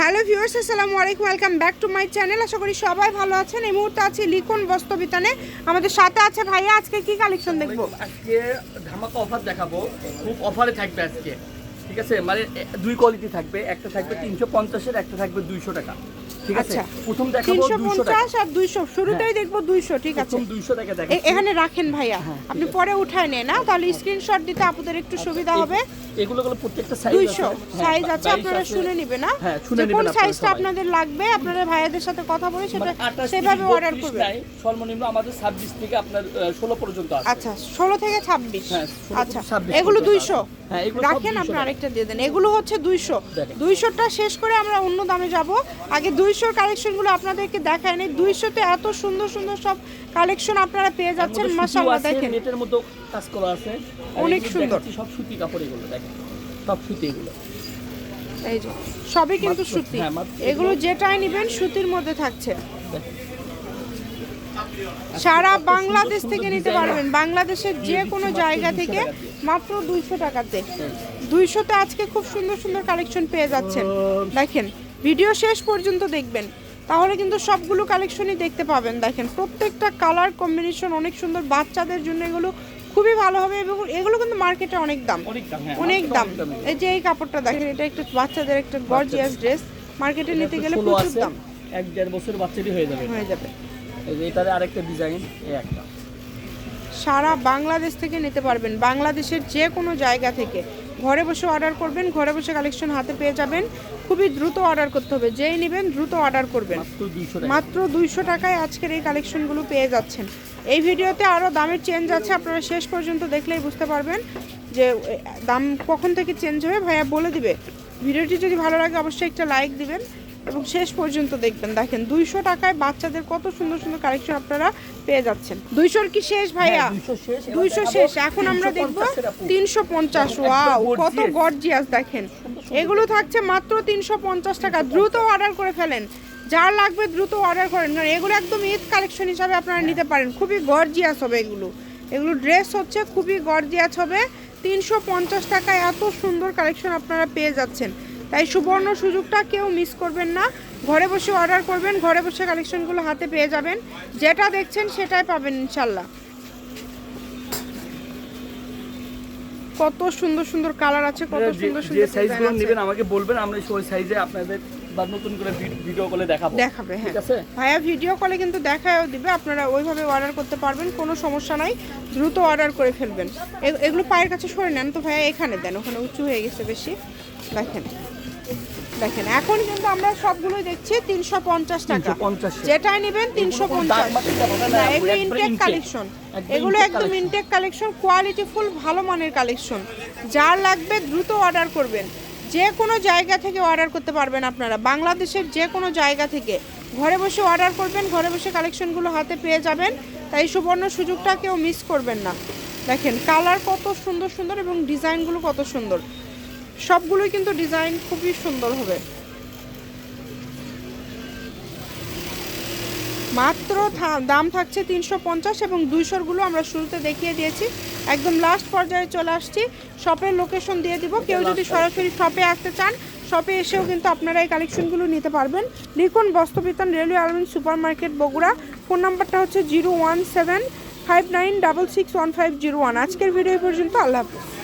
Hello viewers, আসসালামু আলাইকুম, welcome back to my channel. আশা করি সবাই ভালো আছেন। এই মুহূর্তে আছি লিখন বস্তবিতানে আমাদের সাথে আছে ভাইয়া, আজকে কি কালেকশন দেখব? আজকে ধামাকা অফার দেখাবো। খুব অফারে থাকবে আজকে। ঠিক আছে? মানে দুই কোয়ালিটি থাকবে। একটা থাকবে তিনশো পঞ্চাশের, একটা থাকবে দুইশো টাকা। ঠিক আছে? আচ্ছা। প্রথম দেখাবো তিনশো দুইশো টাকা। পঞ্চাশ আর দুইশো। শুরুতেই দেখব দুইশো ঠিক আছে? প্রথম দুইশো টাকা দেখাচ্ছি এখানে রাখেন ভাইয়া। হ্যাঁ, আপনি পরে উঠায় নেন না তাহলে স্ক্রিনশট দিতে আপুদের একটু সুবিধা হবে। এগুলো গুলো প্রত্যেকটা সাইজ দুইশো। আছে। সাইজ হ্যাঁ, আছে আপনারা শুনে নিবে না হ্যাঁ, শুনে নেবেন কোন সাইজটা আপনাদের লাগবে আপনারা ভাইয়াদের সাথে কথা বলে সেটা মানে 28, সেভাবে অর্ডার 32 করবেন। সর্বনিম্ন আমাদের ছাব্বিশ থেকে আপনার ষোলো পর্যন্ত আছে। আচ্ছা ষোলো থেকে ছাব্বিশ। হ্যাঁ, আচ্ছা এগুলো পর্যন্ত দুইশো। আছে। হ্যাঁ, এগুলো রাখেন 200 আপনি। আরেকটা দিয়ে দেন। এগুলো হচ্ছে দুইশো। দেখেন। দুইশোটা শেষ করে আমরা অন্য দামে যাব। আগে দুইশোর কালেকশনগুলো আপনাদেরকে দেখায় নেই দুইশোতে এত সুন্দর সুন্দর সব কালেকশন আপনারা পেয়ে যাচ্ছেন মাসাল্লাহ দেখেন। নেটের মধ্যে কাজ করা আছে। অনেক সুন্দর। সব সুতি কাপড় এগুলো দেখেন সব সুতি এগুলো। এই যে সবই কিন্তু সুতি। হ্যাঁ, এগুলো। এগুলো- যেটাই নেবেন সুতির মধ্যে থাকছে। সারা বাংলাদেশ থেকে নিতে পারবেন। বাংলাদেশের যে কোনো জায়গা থেকে মাত্র দুইশো টাকাতে। হ্যাঁ। দুইশোতে আজকে খুব সুন্দর সুন্দর কালেকশন পেয়ে যাচ্ছেন। দেখেন ভিডিও শেষ পর্যন্ত দেখবেন। তাহলে কিন্তু সবগুলো কালেকশনই দেখতে পাবেন। দেখেন প্রত্যেকটা কালার কম্বিনেশন অনেক সুন্দর। বাচ্চাদের জন্য এগুলো খুবই ভালো হবে এবং এগুলো কিন্তু মার্কেটে অনেক দাম। অনেক দাম হ্যাঁ। এই যে এই কাপড়টা দেখেন এটা একটা বাচ্চাদের একটা গর্জিয়াস ড্রেস মার্কেটে নিতে গেলে প্রচুর দাম। এক দেড় বছর বাচ্চারই হয়ে যাবে হয়ে যাবে। এই যে এটারে আরেকটা ডিজাইন এই একটা। সারা বাংলাদেশ থেকে নিতে পারবেন। বাংলাদেশের যে কোনো জায়গা থেকে। ঘরে বসে অর্ডার করবেন ঘরে বসে কালেকশন হাতে পেয়ে যাবেন। খুবই দ্রুত অর্ডার করতে হবে। যেই নেবেন দ্রুত অর্ডার করবেন। মাত্র দুইশো টাকায় আজকের এই কালেকশনগুলো পেয়ে যাচ্ছেন। এই ভিডিওতে আরও দামের চেঞ্জ আছে আপনারা শেষ পর্যন্ত দেখলেই বুঝতে পারবেন যে দাম কখন থেকে চেঞ্জ হবে। ভাইয়া বলে দিবে। ভিডিওটি যদি ভালো লাগে অবশ্যই একটা লাইক দিবেন। এবং শেষ পর্যন্ত দেখবেন দেখেন দুইশো টাকায় বাচ্চাদের কত সুন্দর সুন্দর কালেকশন আপনারা পেয়ে যাচ্ছেন। দুইশোর কি শেষ ভাইয়া? হ্যাঁ, 200 শেষ, এবার দুইশো শেষ এখন আমরা 350 দেখব তিনশো পঞ্চাশ ওয়াও কত গর্জিয়াস দেখেন। এগুলো থাকছে মাত্র তিনশো পঞ্চাশ টাকা দ্রুত অর্ডার করে ফেলেন। যার লাগবে দ্রুত অর্ডার করেন। কারণ এগুলো একদম ঈদ কালেকশন হিসাবে আপনারা নিতে পারেন। খুবই গর্জিয়াস হবে এগুলো। এগুলো ড্রেস হচ্ছে খুবই গর্জিয়াস হবে। তিনশো পঞ্চাশ টাকায় এত সুন্দর কালেকশন আপনারা পেয়ে যাচ্ছেন। তাই সুবর্ণ সুযোগটা কেউ মিস করবেন না। ঘরে বসে অর্ডার করবেন ঘরে বসে কালেকশনগুলো হাতে পেয়ে যাবেন। যেটা দেখছেন সেটাই পাবেন ইনশাল্লাহ। কত সুন্দর সুন্দর কালার আছে কত সুন্দর যে সুন্দর সাইজগুলো নেবেন আমাকে বলবেন আমরা সেই সাইজে আপনাদের বা নতুন করে ভিডিও কলে দেখাবো। দেখাবে হ্যাঁ। ঠিক আছে? ভাইয়া ভিডিও কলে কিন্তু দেখায়ও দিবে আপনারা ওইভাবে অর্ডার করতে পারবেন কোনো সমস্যা নাই। দ্রুত অর্ডার করে ফেলবেন। এগুলো পায়ের কাছে সরে নেন তো ভাইয়া এখানে দেন ওখানে উঁচু হয়ে গেছে বেশি। দেখেন দেখেন এখন কিন্তু আমরা সবগুলোই দেখছি তিনশো পঞ্চাশ টাকা। 350 যেটাই নেবেন তিনশো পঞ্চাশ। এগুলো ইনটেক কালেকশন এগুলো একদম ইনটেক কালেকশন কোয়ালিটি ফুল ভালো মানের কালেকশন যার লাগবে দ্রুত অর্ডার করবেন। যে কোনো জায়গা থেকে অর্ডার করতে পারবেন আপনারা। বাংলাদেশের যে কোনো জায়গা থেকে। ঘরে বসে অর্ডার করবেন, ঘরে বসে কালেকশনগুলো হাতে পেয়ে যাবেন। তাই সুবর্ণ সুযোগটা কেউ মিস করবেন না। দেখেন কালার কত সুন্দর সুন্দর এবং ডিজাইনগুলো কত সুন্দর। সবগুলোই কিন্তু ডিজাইন খুবই সুন্দর হবে। মাত্র থা- দাম থাকছে তিনশো পঞ্চাশ এবং দুইশোরগুলো আমরা শুরুতে দেখিয়ে দিয়েছি। একদম লাস্ট পর্যায়ে চলে আসছি। শপের লোকেশন দিয়ে দিব। কেউ যদি সরাসরি শপে আসতে চান শপে এসেও কিন্তু আপনারা এই কালেকশনগুলো নিতে পারবেন। লিখুন Bastrabitan railway Almin super market Bogura. Phone নাম্বারটা হচ্ছে zero one seven five nine double six one five zero one আজকের ভিডিও পর্যন্ত আল্লাহ হাফিজ।